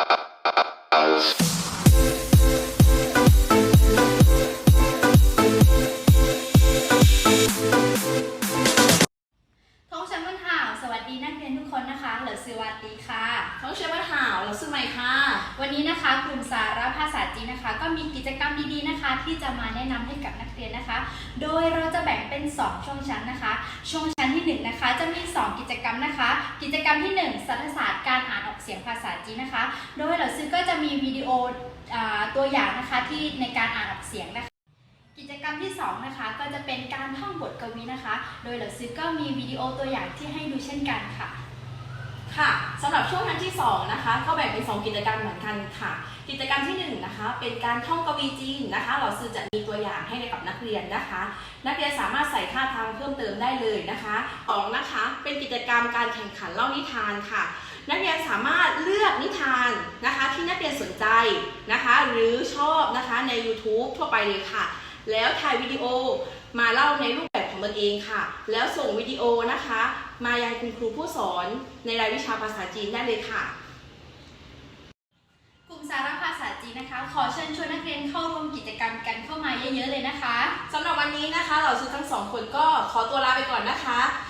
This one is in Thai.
ทงชันวันห่าว สวัสดีนักเรียนทุกคนนะคะ เหลือสวัสดีค่ะ ท้องเชฟว่าหาวเราซื้อใหม่ค่ะ วันนี้นะคะกลุ่มสาระภาษาจีนนะคะ ก็มีกิจกรรมดีๆนะคะ ที่จะมาแนะนำให้กับนักเรียนนะคะ โดยเราจะแบ่งเป็น 2 ช่วงชั้นนะคะ ช่วงชั้นที่1นะคะจะมี 2 กิจกรรมนะคะ กิจกรรมที่ 1 สัทศาสตร์ สียงภาษาจีนนะคะ โดยเหล่าซื้อก็จะมีวิดีโออตัวอย่างนะคะที่ในการอ่านออกเสียงนะคะ กิจกรรมที่2นะคะก็จะเป็นการท่องบทกวีนะคะ โดยเหล่าซื้อก็มีวิดีโอตัวอย่างที่ให้ดูเช่นกันค่ะ สำหรับช่วงชั้นที่ 2 นะคะ ก็แบ่งเป็น 2 กิจกรรมเหมือนกันค่ะ กิจกรรมที่1นะคะ เป็นการท่องกวีจีนนะคะ เราซื้อจะมีตัวอย่างให้กับนักเรียนนะคะ นักเรียนสามารถใส่ท่าทางเพิ่มเติมได้เลยนะคะสองนะคะ เป็นกิจกรรมการแข่งขันเล่านิทานค่ะ นักเรียนสามารถเลือกนิทานนะคะ ที่นักเรียนสนใจนะคะ หรือชอบนะคะใน YouTube ทั่วไปเลยค่ะ แล้วถ่ายวิดีโอมาเล่าในรูปแบบ ของตนเองค่ะ แล้วส่งวิดีโอนะคะ มายังคุณครูผู้สอนในรายวิชาภาษาจีนได้เลยค่ะ กลุ่มสาระภาษาจีนนะคะ ขอเชิญชวนนักเรียนเข้าร่วมกิจกรรมกันเข้ามาเยอะๆเลยนะคะสำหรับวันนี้นะคะ เราซื้อทั้งสองคนก็ขอตัวลาไปก่อนนะคะเจเจียน